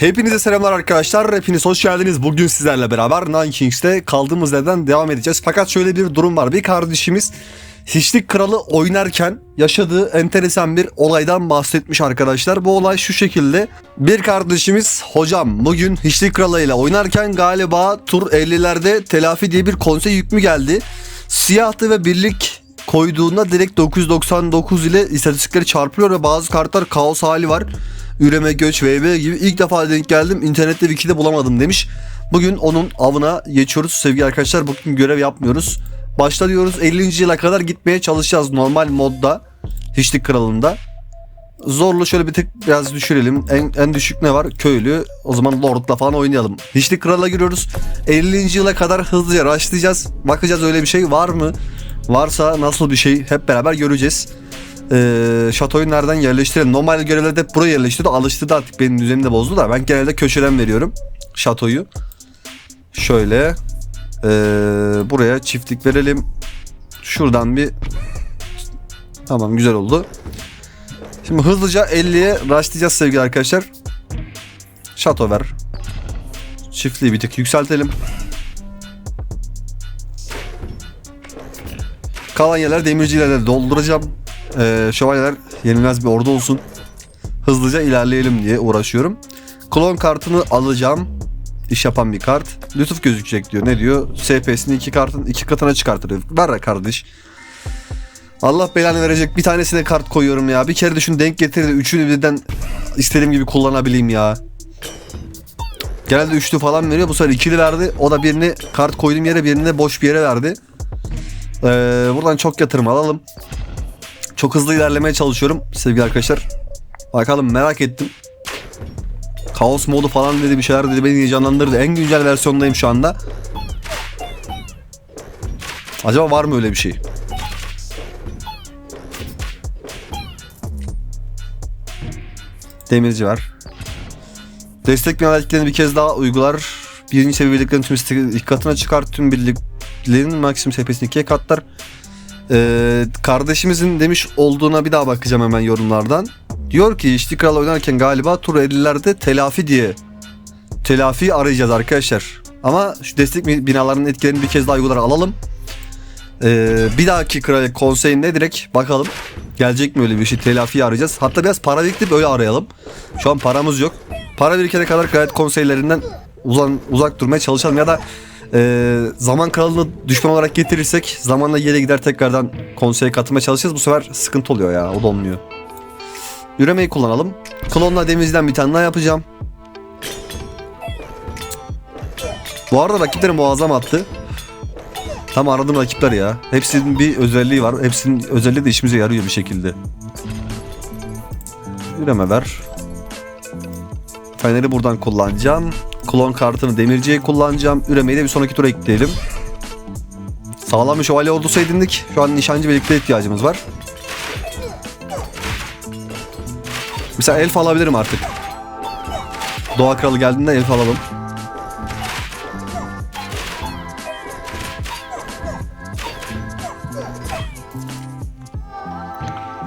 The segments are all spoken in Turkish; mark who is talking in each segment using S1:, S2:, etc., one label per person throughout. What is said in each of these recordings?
S1: Hepinize selamlar arkadaşlar. Hepiniz hoş geldiniz. Bugün sizlerle beraber Nine Kings'te kaldığımız yerden devam edeceğiz. Fakat şöyle bir durum var. Bir kardeşimiz Hiçlik Kralı oynarken yaşadığı enteresan bir olaydan bahsetmiş arkadaşlar. Bu olay şu şekilde. Bir kardeşimiz hocam bugün Hiçlik Kralı ile oynarken galiba tur 50'lerde telafi diye bir konsey hükmü geldi. Siyahtı ve birlik koyduğunda direkt 999 ile istatistikleri çarpılıyor ve bazı kartlar kaos hali var. Üreme, göç, VB gibi ilk defa denk geldim. İnternette Wiki'de bulamadım demiş. Bugün onun avına geçiyoruz sevgili arkadaşlar. Bugün görev yapmıyoruz. Başla diyoruz 50. yıla kadar gitmeye çalışacağız normal modda. Hiçlik kralında. Zorlu şöyle bir tık biraz düşürelim. En, en düşük ne var? Köylü. O zaman Lord'la falan oynayalım. Hiçlik krala giriyoruz. 50. yıla kadar hızlıca rushlayacağız. Bakacağız öyle bir şey var mı? Varsa nasıl bir şey hep beraber göreceğiz. Ee, şatoyu nereden yerleştirelim? Normal görevlerde hep buraya yerleştiriyor. Alıştı da artık benim düzenimi de bozdu da. Ben genelde köşeden veriyorum şatoyu. Şöyle. Ee, buraya çiftlik verelim. Şuradan bir Tamam güzel oldu. Şimdi hızlıca 50'ye rushlayacağız sevgili arkadaşlar. Şato ver. Çiftliği bir tık yükseltelim. Kalan yerler demircilerle dolduracağım. Ee, şövalyeler yenilmez bir ordu olsun. Hızlıca ilerleyelim diye uğraşıyorum. Klon kartını alacağım. İş yapan bir kart. Lütuf gözükecek diyor. Ne diyor? SP'sini iki kartın iki katına çıkartır. Ver kardeş. Allah belanı verecek. Bir tanesine kart koyuyorum ya. Bir kere de şunu denk getir de üçünü birden istediğim gibi kullanabileyim ya. Genelde üçlü falan veriyor. Bu sefer ikili verdi. O da birini kart koyduğum yere birini boş bir yere verdi. Ee, buradan çok yatırım alalım. Çok hızlı ilerlemeye çalışıyorum sevgili arkadaşlar. Bakalım merak ettim. Kaos modu falan dedi bir şeyler dedi beni heyecanlandırdı. En güncel versiyondayım şu anda. Acaba var mı öyle bir şey? Demirci var. Destek yöneliklerini bir kez daha uygular. Birinci seviye birliklerin tüm katına çıkar. Tüm birliklerin maksimum seviyesini ikiye katlar. Ee, kardeşimizin demiş olduğuna bir daha bakacağım hemen yorumlardan. Diyor ki işte kral oynarken galiba tur 50'lerde telafi diye telafi arayacağız arkadaşlar. Ama şu destek binalarının etkilerini bir kez daha uygulara alalım. Ee, bir dahaki kral konseyinde direkt bakalım. Gelecek mi öyle bir şey telafi arayacağız. Hatta biraz para biriktirip öyle arayalım. Şu an paramız yok. Para birikene kadar kraliyet konseylerinden uzan, uzak durmaya çalışalım ya da e, zaman kralını düşman olarak getirirsek zamanla yere gider tekrardan konseye katılmaya çalışacağız. Bu sefer sıkıntı oluyor ya o da olmuyor. Üremeyi kullanalım. Klonla demirciden bir tane daha yapacağım. Bu arada rakiplerim muazzam attı. Tam aradığım rakipler ya. Hepsinin bir özelliği var. Hepsinin özelliği de işimize yarıyor bir şekilde. Üreme ver. Feneri buradan kullanacağım. Klon kartını demirciye kullanacağım. Üremeyi de bir sonraki tura ekleyelim. Sağlam bir şövalye ordusu edindik. Şu an nişancı birlikte ihtiyacımız var. Mesela elf alabilirim artık. Doğa kralı geldiğinde elf alalım.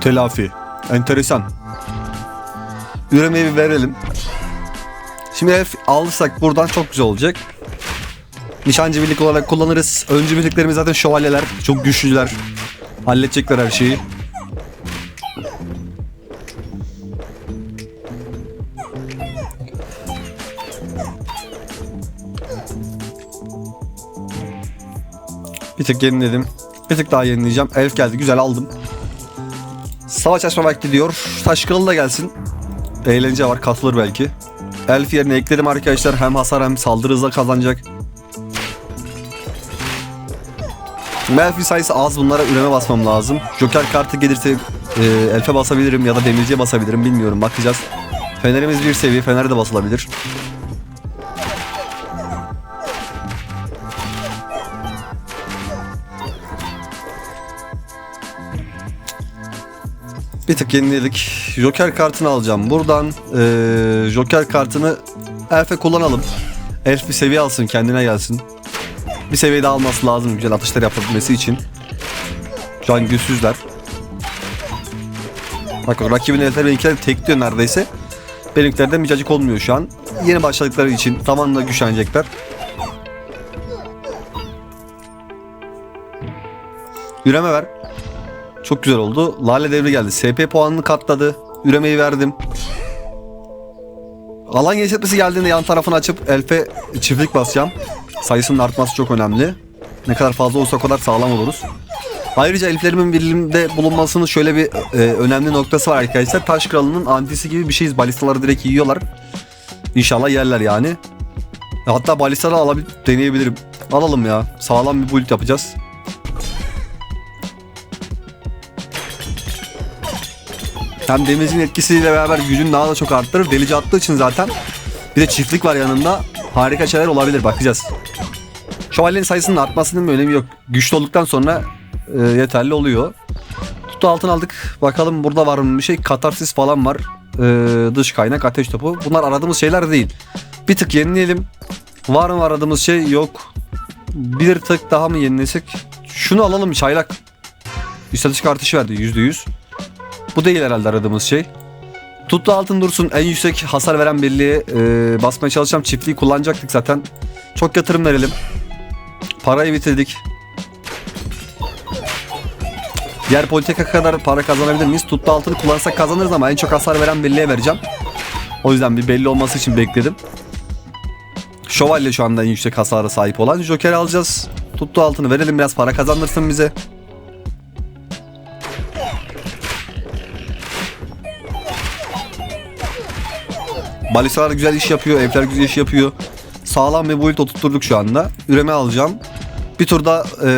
S1: Telafi. Enteresan. Üremeyi bir verelim. Şimdi elf alırsak buradan çok güzel olacak. Nişancı birlik olarak kullanırız. Öncü birliklerimiz zaten şövalyeler. Çok güçlüler. Halledecekler her şeyi. Bir tık yeniledim. Bir tık daha yenileyeceğim. Elf geldi. Güzel aldım. Savaş açma vakti diyor. Taş kralı da gelsin. Eğlence var. Katılır belki. Elf yerine ekledim arkadaşlar. Hem hasar hem saldırı hızla kazanacak. Elf'in sayısı az. Bunlara üreme basmam lazım. Joker kartı gelirse e, Elf'e basabilirim ya da demirciye basabilirim. Bilmiyorum. Bakacağız. Fenerimiz bir seviye. Fener de basılabilir. Bir tık yeniledik. Joker kartını alacağım. Buradan eee, Joker kartını Elf'e kullanalım. Elf bir seviye alsın kendine gelsin. Bir seviye daha alması lazım güzel atışlar yapabilmesi için. Şu an güçsüzler. Bak rakibin elfleri benimkiler tekliyor neredeyse. Benimkilerden bir cacık olmuyor şu an. Yeni başladıkları için zamanla güçlenecekler. Üreme ver. Çok güzel oldu. Lale devri geldi. SP puanını katladı. Üremeyi verdim. Alan genişletmesi geldiğinde yan tarafını açıp elfe çiftlik basacağım. Sayısının artması çok önemli. Ne kadar fazla olsa o kadar sağlam oluruz. Ayrıca elflerimin birliğimde bulunmasının şöyle bir e, önemli noktası var arkadaşlar. Taş kralının antisi gibi bir şeyiz. Balistaları direkt yiyorlar. İnşallah yerler yani. Hatta balistaları alabilip deneyebilirim. Alalım ya. Sağlam bir build yapacağız. Hem demircinin etkisiyle beraber gücünü daha da çok arttırır. Delici attığı için zaten. Bir de çiftlik var yanında. Harika şeyler olabilir. Bakacağız. Şövalyenin sayısının artmasının bir önemi yok. Güçlü olduktan sonra e, yeterli oluyor. Tutu altın aldık. Bakalım burada var mı bir şey. Katarsis falan var. E, dış kaynak, ateş topu. Bunlar aradığımız şeyler değil. Bir tık yenileyelim. Var mı aradığımız şey? Yok. Bir tık daha mı yenilesek? Şunu alalım çaylak. İstatistik artışı verdi %100. Bu değil herhalde aradığımız şey. Tuttu altın dursun en yüksek hasar veren birliğe e, basmaya çalışacağım. Çiftliği kullanacaktık zaten. Çok yatırım verelim. Parayı bitirdik. Diğer politika kadar para kazanabilir miyiz? Tuttu altını kullansak kazanırız ama en çok hasar veren birliğe vereceğim. O yüzden bir belli olması için bekledim. Şövalye şu anda en yüksek hasara sahip olan. Joker alacağız. Tuttu altını verelim biraz para kazandırsın bize. Balistalar güzel iş yapıyor. Evler güzel iş yapıyor. Sağlam bir build oturtturduk şu anda. Üreme alacağım. Bir turda eee,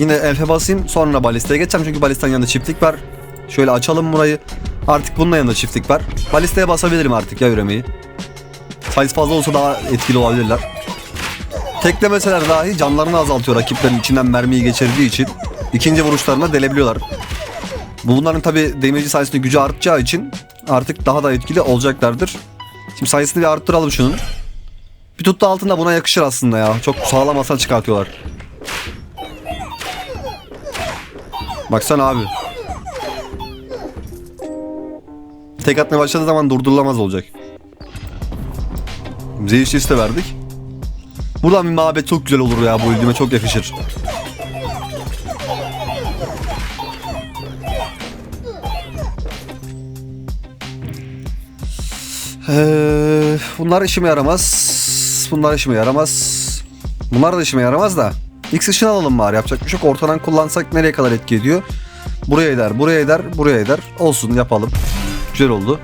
S1: yine elfe basayım. Sonra balistaya geçeceğim. Çünkü balistanın yanında çiftlik var. Şöyle açalım burayı. Artık bunun da yanında çiftlik var. Balistaya basabilirim artık ya üremeyi. Sayısı fazla olsa daha etkili olabilirler. Teklemeseler dahi canlarını azaltıyor rakiplerin içinden mermiyi geçirdiği için. ikinci vuruşlarına delebiliyorlar. Bu bunların tabi demirci sayesinde gücü artacağı için artık daha da etkili olacaklardır. Şimdi sayısını bir arttıralım şunun. Bir tuttu altında buna yakışır aslında ya. Çok sağlam hasar çıkartıyorlar. Baksana abi. Tek atmaya başladığı zaman durdurulamaz olacak. Zeyş de verdik. Buradan bir mabet çok güzel olur ya bu öldüğüme çok yakışır. Ee, bunlar işime yaramaz. Bunlar işime yaramaz. Bunlar da işime yaramaz da. X ışını alalım bari yapacak bir şey yok. Ortadan kullansak nereye kadar etki ediyor? Buraya eder, buraya eder, buraya eder. Olsun yapalım. Güzel oldu.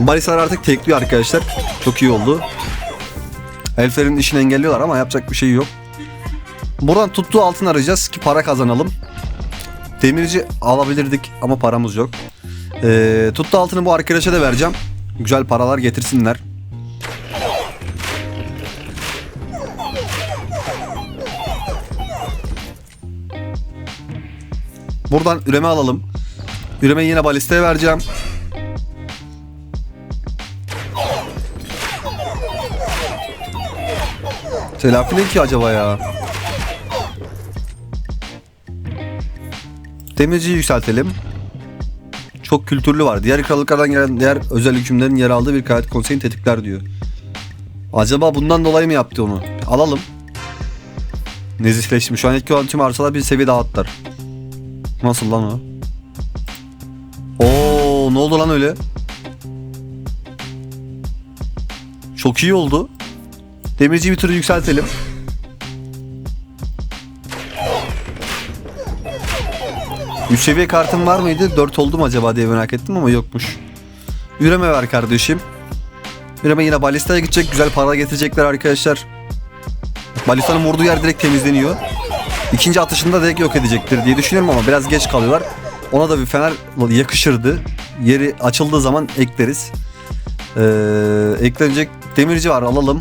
S1: Balisar artık tekliyor arkadaşlar. Çok iyi oldu. Elflerin işini engelliyorlar ama yapacak bir şey yok. Buradan tuttuğu altın arayacağız ki para kazanalım. Demirci alabilirdik ama paramız yok. Ee, tuttu altını bu arkadaşa da vereceğim. Güzel paralar getirsinler. Buradan üreme alalım. Üremeyi yine balistaya vereceğim. Telafi ne ki acaba ya? Demirciyi yükseltelim. Çok kültürlü var. Diğer krallıklardan gelen diğer özel hükümlerin yer aldığı bir kraliyet konseyini tetikler diyor. Acaba bundan dolayı mı yaptı onu? Alalım. Nezihleşmiş. Şu an etki olan tüm arsalar bir seviye daha atlar. Nasıl lan o? Oo, ne oldu lan öyle? Çok iyi oldu. Demirciyi bir türlü yükseltelim. Üç seviye kartım var mıydı? 4 oldu mu acaba diye merak ettim ama yokmuş. Üreme ver kardeşim. Üreme yine balistaya gidecek. Güzel para getirecekler arkadaşlar. Balistanın vurduğu yer direkt temizleniyor. İkinci atışında direkt yok edecektir diye düşünüyorum ama biraz geç kalıyorlar. Ona da bir fener yakışırdı. Yeri açıldığı zaman ekleriz. Ee, eklenecek demirci var alalım.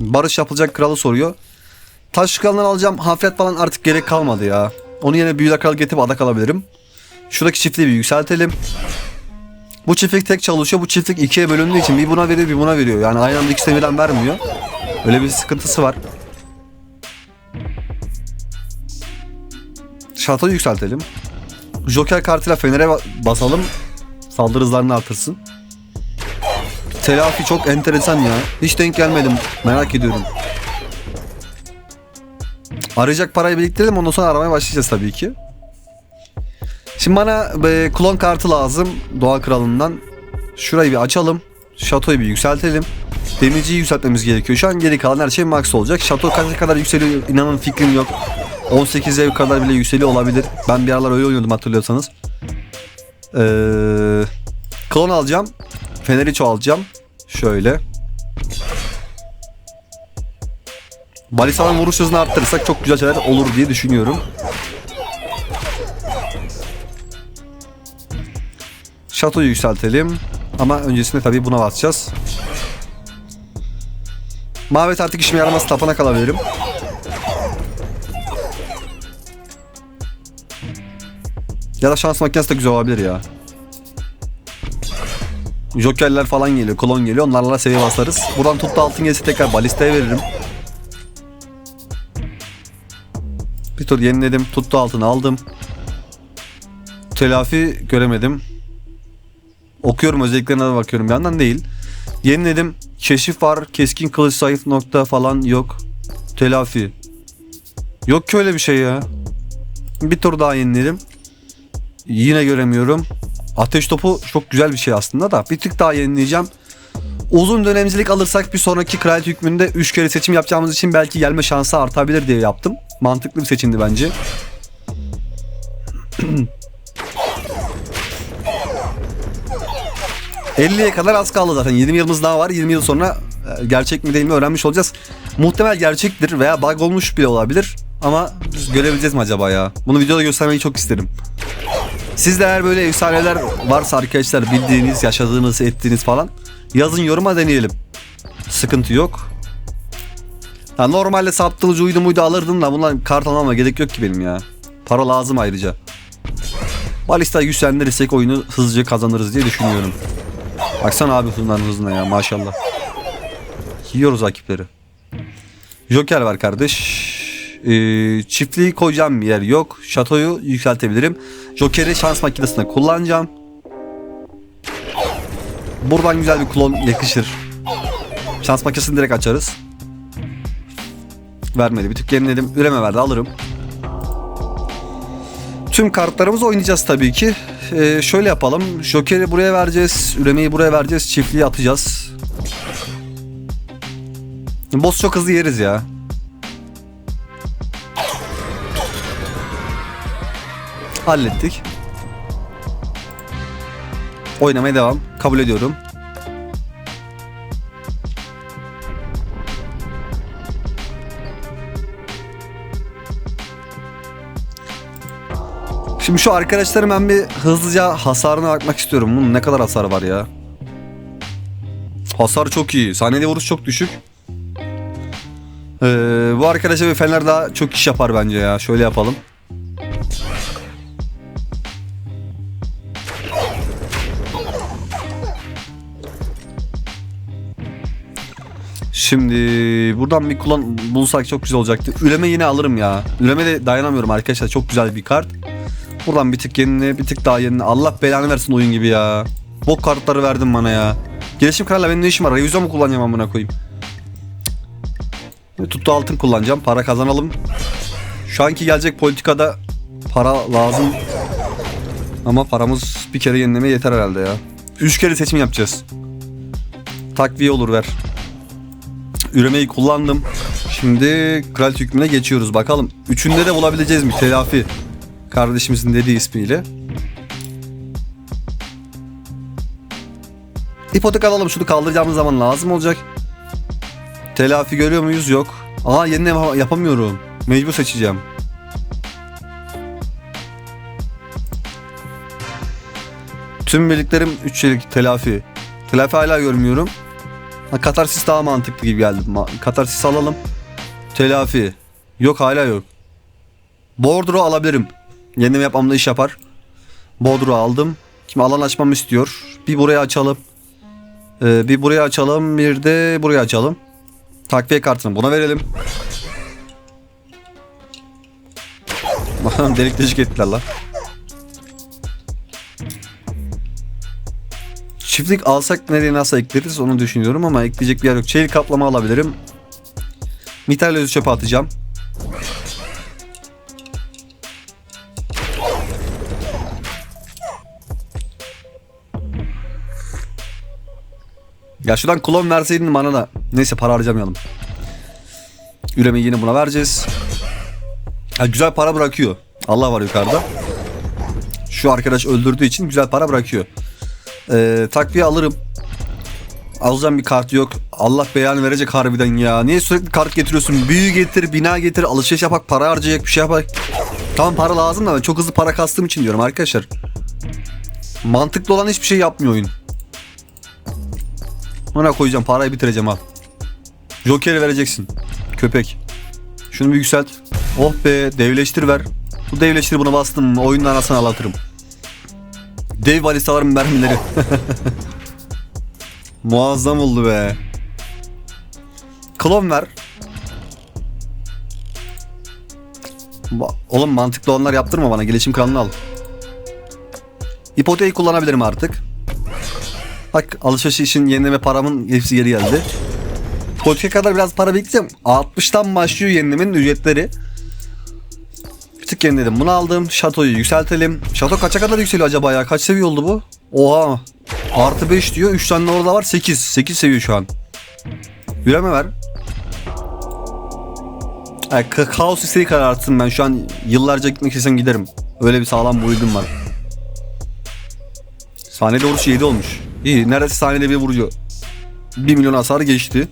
S1: Barış yapılacak kralı soruyor. Taş kralından alacağım. Hafiyet falan artık gerek kalmadı ya. Onu yine büyüler kral getirip adak alabilirim. Şuradaki çiftliği bir yükseltelim. Bu çiftlik tek çalışıyor. Bu çiftlik ikiye bölündüğü için bir buna veriyor bir buna veriyor. Yani aynı anda ikisine birden vermiyor. Öyle bir sıkıntısı var. Şatoyu yükseltelim. Joker kartıyla Fener'e ba- basalım. Saldırı hızlarını artırsın. Telafi çok enteresan ya. Hiç denk gelmedim. Merak ediyorum. Arayacak parayı biriktirelim ondan sonra aramaya başlayacağız tabii ki. Şimdi bana e, klon kartı lazım Doğa Kralı'ndan. Şurayı bir açalım. Şatoyu bir yükseltelim. Demirciyi yükseltmemiz gerekiyor. Şu an geri kalan her şey max olacak. Şato kaça kadar yükseliyor inanın fikrim yok. 18'e kadar bile yükseliyor olabilir. Ben bir aralar öyle oynuyordum hatırlıyorsanız. Ee, klon alacağım. Feneri çoğaltacağım. Şöyle. Balisadan vuruş hızını arttırırsak çok güzel şeyler olur diye düşünüyorum. Şatoyu yükseltelim. Ama öncesinde tabii buna basacağız. Mavet artık işime yaramaz tapana kalabilirim. Ya da şans makinesi de güzel olabilir ya. Jokerler falan geliyor, klon geliyor. Onlarla seviye basarız. Buradan tuttu altın gelirse tekrar balistaya veririm. Bir tur yeniledim. Tuttu altını aldım. Telafi göremedim. Okuyorum özelliklerine de bakıyorum bir yandan değil. Yeniledim. Keşif var. Keskin kılıç zayıf nokta falan yok. Telafi. Yok ki öyle bir şey ya. Bir tur daha yeniledim. Yine göremiyorum. Ateş topu çok güzel bir şey aslında da. Bir tık daha yenileyeceğim. Uzun dönemcilik alırsak bir sonraki kraliyet hükmünde 3 kere seçim yapacağımız için belki gelme şansı artabilir diye yaptım. Mantıklı bir seçimdi bence. ...50'ye kadar az kaldı zaten. 20 yılımız daha var. 20 yıl sonra e, gerçek mi değil mi öğrenmiş olacağız. Muhtemel gerçektir veya bug olmuş bile olabilir. Ama görebileceğiz mi acaba ya? Bunu videoda göstermeyi çok isterim. Sizde eğer böyle efsaneler varsa arkadaşlar bildiğiniz, yaşadığınız, ettiğiniz falan yazın yoruma deneyelim. Sıkıntı yok. Ya normalde saptılıcı uydu muydu alırdım da bundan kart almama gerek yok ki benim ya. Para lazım ayrıca. Balista güçlendirirsek oyunu hızlıca kazanırız diye düşünüyorum. Baksana abi bunların hızına ya maşallah. Yiyoruz rakipleri. Joker var kardeş. Ee, çiftliği koyacağım bir yer yok. Şatoyu yükseltebilirim. Joker'i şans makinesine kullanacağım. Buradan güzel bir klon yakışır. Şans makinesini direkt açarız. Vermedi. Bir tık yeniledim. Üreme verdi. Alırım. Tüm kartlarımızı oynayacağız tabii ki. Ee, şöyle yapalım. Joker'i buraya vereceğiz. Üremeyi buraya vereceğiz. Çiftliği atacağız. Boss çok hızlı yeriz ya. Hallettik. Oynamaya devam. Kabul ediyorum. Şimdi şu arkadaşlarım ben bir hızlıca hasarına bakmak istiyorum. Bunun ne kadar hasar var ya. Hasar çok iyi. Saniyede vuruş çok düşük. Ee, bu arkadaşa bir fener daha çok iş yapar bence ya. Şöyle yapalım. Şimdi buradan bir kullan bulsak çok güzel olacaktı. Üleme yine alırım ya. Üleme de dayanamıyorum arkadaşlar. Çok güzel bir kart. Buradan bir tık yenini, bir tık daha yenini. Allah belanı versin oyun gibi ya. Bok kartları verdin bana ya. Gelişim kralla benim ne işim var? Revizyon mu kullanacağım amına koyayım? Tuttu altın kullanacağım. Para kazanalım. Şu anki gelecek politikada para lazım. Ama paramız bir kere yenilemeye yeter herhalde ya. Üç kere seçim yapacağız. Takviye olur ver. Üremeyi kullandım. Şimdi kral hükmüne geçiyoruz bakalım. Üçünde de bulabileceğiz mi telafi? Kardeşimizin dediği ismiyle. İpotek alalım şunu kaldıracağımız zaman lazım olacak. Telafi görüyor muyuz? Yok. Aa yenileme yapamıyorum. Mecbur seçeceğim. Tüm birliklerim 3 çelik telafi. Telafi hala görmüyorum. Ha, katarsis daha mantıklı gibi geldi. Katarsis alalım. Telafi. Yok hala yok. Bordro alabilirim. Yenileme yapmamda iş yapar. Bodru aldım. Şimdi alan açmamı istiyor. Bir buraya açalım. Ee, bir buraya açalım. Bir de buraya açalım. Takviye kartını buna verelim. Bakalım delik deşik ettiler lan. Çiftlik alsak nereye nasıl ekleriz onu düşünüyorum ama ekleyecek bir yer yok. Çelik kaplama alabilirim. Mitralözü çöpe atacağım. Ya şuradan klon verseydin bana da. Neyse para harcamayalım. Üremeyi yine buna vereceğiz. Ya güzel para bırakıyor. Allah var yukarıda. Şu arkadaş öldürdüğü için güzel para bırakıyor. Ee, takviye alırım. Alacağım bir kart yok. Allah beyanı verecek harbiden ya. Niye sürekli kart getiriyorsun? Büyü getir, bina getir, alışveriş yapak, para harcayacak bir şey yapak. Tamam para lazım da ben çok hızlı para kastığım için diyorum arkadaşlar. Mantıklı olan hiçbir şey yapmıyor oyun. Ona koyacağım parayı bitireceğim al. Joker'i vereceksin. Köpek. Şunu bir yükselt. Oh be devleştir ver. Bu devleştir buna bastım mı oyunun anasını ağlatırım. Dev balistaların mermileri. Muazzam oldu be. Klon ver. Oğlum mantıklı olanlar yaptırma bana. Gelişim kanalını al. İpoteği kullanabilirim artık. Bak alışveriş için yenileme paramın hepsi geri geldi. Politika kadar biraz para bekleyeceğim. 60'tan başlıyor yenilemenin ücretleri. Bir tık yeniledim. Bunu aldım. Şatoyu yükseltelim. Şato kaça kadar yükseliyor acaba ya? Kaç seviye oldu bu? Oha. Artı 5 diyor. 3 tane orada var. 8. 8 seviyor şu an. Üreme ver. Yani ka- kaos isteği kararttım ben. Şu an yıllarca gitmek istesem giderim. Öyle bir sağlam build'im var. Saniyede vuruş 7 olmuş. İyi. Neredeyse saniyede bir vuruyor. 1 milyon hasar geçti.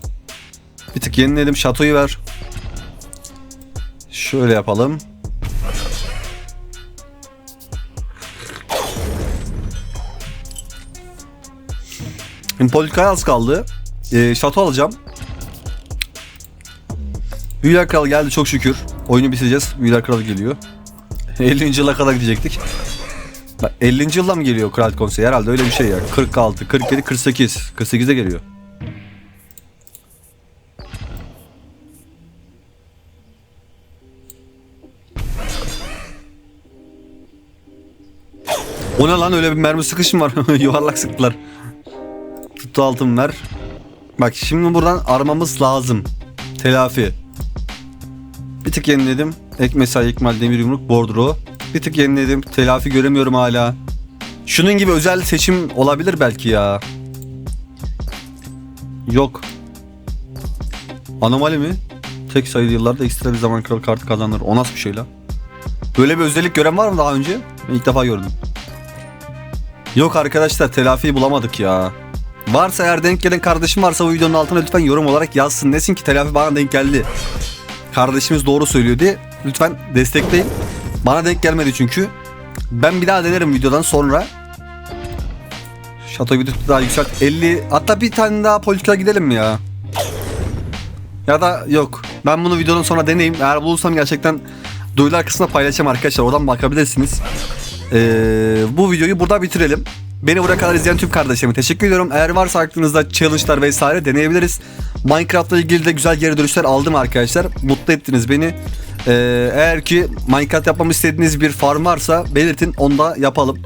S1: Bir tık yeniledim. Şatoyu ver. Şöyle yapalım. Şimdi politikaya az kaldı. Ee, şato alacağım. Büyüler Kralı geldi çok şükür. Oyunu bitireceğiz. Büyüler Kralı geliyor. 50. yıla kadar gidecektik. Bak, 50. yılda mı geliyor Kral Konseyi? Herhalde öyle bir şey ya. 46, 47, 48. 48'de geliyor. O ne lan öyle bir mermi sıkışım var. Yuvarlak sıktılar. Tuttu altın ver. Bak şimdi buradan aramamız lazım. Telafi. Bir tık yeniledim. Ek mesai, ikmal, demir yumruk, bordro. Bir tık yeniledim. Telafi göremiyorum hala. Şunun gibi özel seçim olabilir belki ya. Yok. Anomali mi? Tek sayılı yıllarda ekstra bir zaman kral kartı kazanır. O nasıl bir şey la? Böyle bir özellik gören var mı daha önce? Ben ilk defa gördüm. Yok arkadaşlar telafiyi bulamadık ya. Varsa eğer denk gelen kardeşim varsa bu videonun altına lütfen yorum olarak yazsın. Desin ki telafi bana denk geldi. Kardeşimiz doğru söylüyor diye lütfen destekleyin. Bana denk gelmedi çünkü. Ben bir daha denerim videodan sonra. Şatoyu bir daha yükselt. 50 hatta bir tane daha politika gidelim mi ya? Ya da yok. Ben bunu videonun sonra deneyeyim. Eğer bulursam gerçekten duyular kısmına paylaşacağım arkadaşlar. Oradan bakabilirsiniz. Ee, bu videoyu burada bitirelim. Beni buraya kadar izleyen tüm kardeşlerime teşekkür ediyorum. Eğer varsa aklınızda challenge'lar vesaire deneyebiliriz. Minecraft'la ilgili de güzel geri dönüşler aldım arkadaşlar. Mutlu ettiniz beni. Ee, eğer ki Minecraft yapmamı istediğiniz bir farm varsa belirtin onu da yapalım.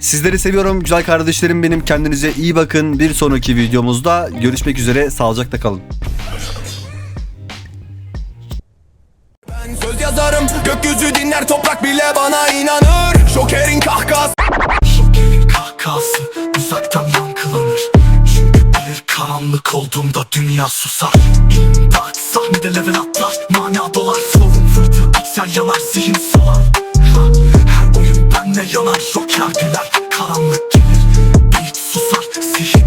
S1: Sizleri seviyorum güzel kardeşlerim benim. Kendinize iyi bakın. Bir sonraki videomuzda görüşmek üzere. Sağlıcakla kalın.
S2: Ben söz yazarım gökyüzü dinler toprak bile bana inanır Şokerin kahkası
S3: Şokerin kahkası uzaktan yankılanır Karanlık olduğumda dünya susar. İmdat sahnede level atlar. Mana dolar Slow'un vurdu. Piksel yanar Zihin solar. Her oyun benle yanar. Joker güler. Karanlık gelir Beat susar. Sihir